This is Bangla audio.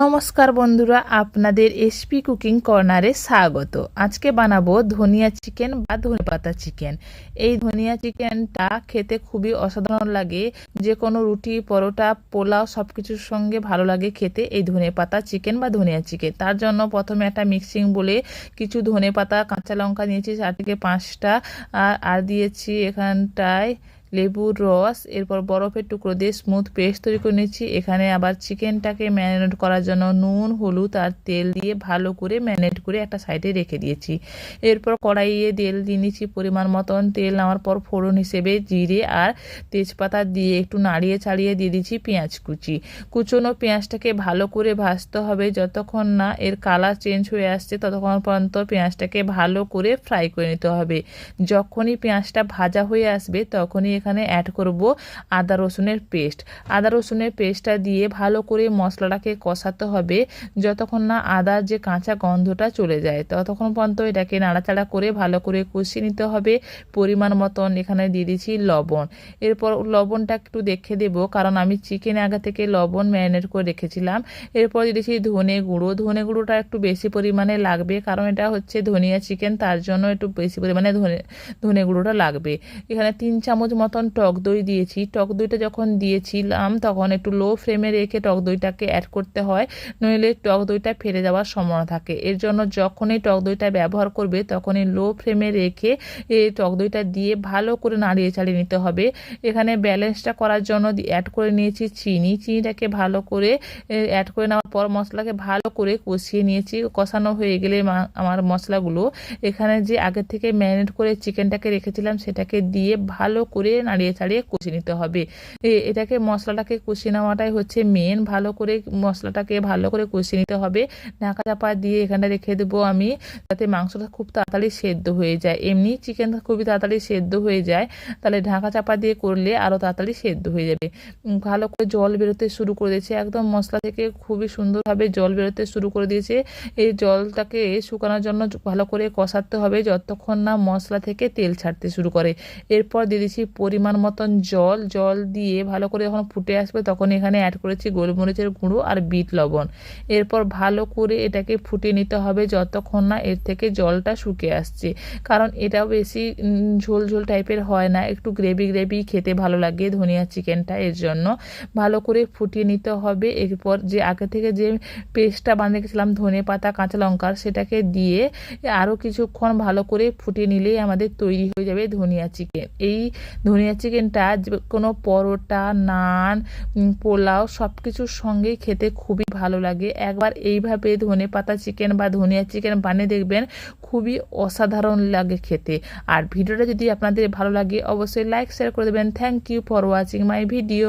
নমস্কার বন্ধুরা, আপনাদের এসপি কুকিং কর্নারে স্বাগত। আজকে বানাবো ধনিয়া চিকেন বা ধনেপাতা চিকেন। এই ধনিয়া চিকেনটা খেতে খুবই অসাধারণ লাগে। যে কোনো রুটি, পরোটা, পোলাও সব কিছুর সঙ্গে ভালো লাগে খেতে এই ধনেপাতা চিকেন বা ধনিয়া চিকেন। তার জন্য প্রথমে একটা মিক্সিং বলে কিছু ধনেপাতা কাঁচা লঙ্কা নিয়েছি চার থেকে পাঁচটা আর দিয়েছি এখানটায় লেবুর রস, এরপর বরফের টুকরো দিয়ে স্মুথ পেস্ট তৈরি করে নিচ্ছি। এখানে আবার চিকেনটাকে ম্যারিনেট করার জন্য নুন, হলুদ আর তেল দিয়ে ভালো করে ম্যারিনেট করে একটা সাইডে রেখে দিয়েছি। এরপর কড়াইয়ে তেল দিয়ে নিচ্ছি পরিমাণ মতন। তেল নেওয়ার পর ফোড়ন হিসেবে জিরে আর তেজপাতা দিয়ে একটু নাড়িয়ে ছাড়িয়ে দিয়ে দিচ্ছি পেঁয়াজ কুচি। কুচনো পেঁয়াজটাকে ভালো করে ভাজতে হবে যতক্ষণ না এর কালার চেঞ্জ হয়ে আসছে ততক্ষণ পর্যন্ত পেঁয়াজটাকে ভালো করে ফ্রাই করে নিতে হবে। যখনই পেঁয়াজটা ভাজা হয়ে আসবে তখনই এখানে অ্যাড করব আদা রসুনের পেস্ট আদা রসুনের পেস্টটা দিয়ে ভালো করে মশলাটাকে কষাতে হবে যতক্ষণ না আদার যে কাঁচা গন্ধটা চলে যায়। ততক্ষণ পর্যন্ত এটাকে নাড়াচাড়া করে ভালো করে কষিয়ে নিতে হবে। পরিমাণ মতন এখানে দিয়ে দিচ্ছি লবণ। এরপর লবণটা একটু দেখে দেব, কারণ আমি চিকেন আগে থেকে লবণ ম্যারিনেট করে রেখেছিলাম। এরপর দিয়ে দিচ্ছি ধনে গুঁড়ো। ধনে গুঁড়োটা একটু বেশি পরিমাণে লাগবে, কারণ এটা হচ্ছে ধনিয়া চিকেন তার জন্য একটু বেশি পরিমাণে ধনে ধনে গুঁড়োটা লাগবে। এখানে তিন চামচ মতন টক দই দিয়েছি। টক দইটা যখন দিয়েছিলাম, তখন একটু লো ফ্লেমে রেখে টক দইটাকে অ্যাড করতে হয়, নইলে টক দইটা ফেলে যাওয়ার সম্ভাবনা থাকে। এর জন্য যখনই টক দইটা ব্যবহার করবে, তখনই লো ফ্লেমে রেখে এই টক দইটা দিয়ে ভালো করে নাড়িয়ে চাড়িয়ে নিতে হবে। এখানে ব্যালেন্সটা করার জন্য অ্যাড করে নিয়েছি চিনি। চিনিটাকে ভালো করে অ্যাড করে নেওয়ার পর মশলাকে ভালো করে কষিয়ে নিয়েছি। কষানো হয়ে গেলে আমার মশলাগুলো এখানে যে আগে থেকে ম্যারিনেট করে চিকেনটাকে রেখেছিলাম, সেটাকে দিয়ে ভালো করে নাড়িয়ে ছাড়িয়ে কষিয়ে নিতে হবে। এটাকে মশলাটাকে কষিয়ে নেওয়াটাই হচ্ছে মেন ভালো করে মশলাটাকে ভালো করে কষিয়ে নিতে হবে। ঢাকা চাপা দিয়ে এখানটা রেখে দেবো আমি, যাতে মাংসটা খুব তাড়াতাড়ি সেদ্ধ হয়ে যায়। এমনি চিকেন খুবই তাড়াতাড়ি সেদ্ধ হয়ে যায়। তাহলে ঢাকা চাপা দিয়ে করলে আরও তাড়াতাড়ি সেদ্ধ হয়ে যাবে। ভালো করে জল বেরোতে শুরু করে দিয়েছে। একদম মশলা থেকে খুবই সুন্দরভাবে জল বেরোতে শুরু করে দিয়েছে। এই জলটাকে শুকানোর জন্য ভালো করে কষাতে হবে। যতক্ষণ না মশলা থেকে তেল ছাড়তে শুরু করে। এরপর দিয়ে দিচ্ছি পরিমাণ মতন জল জল দিয়ে ভালো করে যখন ফুটে আসবে তখন এখানে অ্যাড করেছি গোলমরিচের গুঁড়ো আর বিট লবণ। এরপর ভালো করে এটাকে ফুটিয়ে নিতে হবে যতক্ষণ না এর থেকে জলটা শুকিয়ে আসছে। কারণ এটাও বেশি ঝোল ঝোল টাইপের হয় না। একটু গ্রেভি গ্রেভি খেতে ভালো লাগে ধনিয়া চিকেনটা এর জন্য। ভালো করে ফুটিয়ে নিতে হবে। এরপর যে আগে থেকে যে পেস্টটা বানিয়ে রেখেছিলাম ধনে পাতা, কাঁচা লঙ্কার সেটাকে দিয়ে আরও কিছুক্ষণ ভালো করে ফুটিয়ে নিলেই আমাদের তৈরি হয়ে যাবে ধনিয়া চিকেন। এই ধনিয়া চিকেনটা কোনো পরোটা, নান পোলাও সব কিছুর সঙ্গেই খেতে খুবই ভালো লাগে। একবার এইভাবে ধনে পাতা চিকেন বা ধনিয়া চিকেন বানিয়ে দেখবেন, খুবই অসাধারণ লাগে খেতে। আর ভিডিওটা যদি আপনাদের ভালো লাগে, অবশ্যই লাইক শেয়ার করে দেবেন। Thank you for watching my video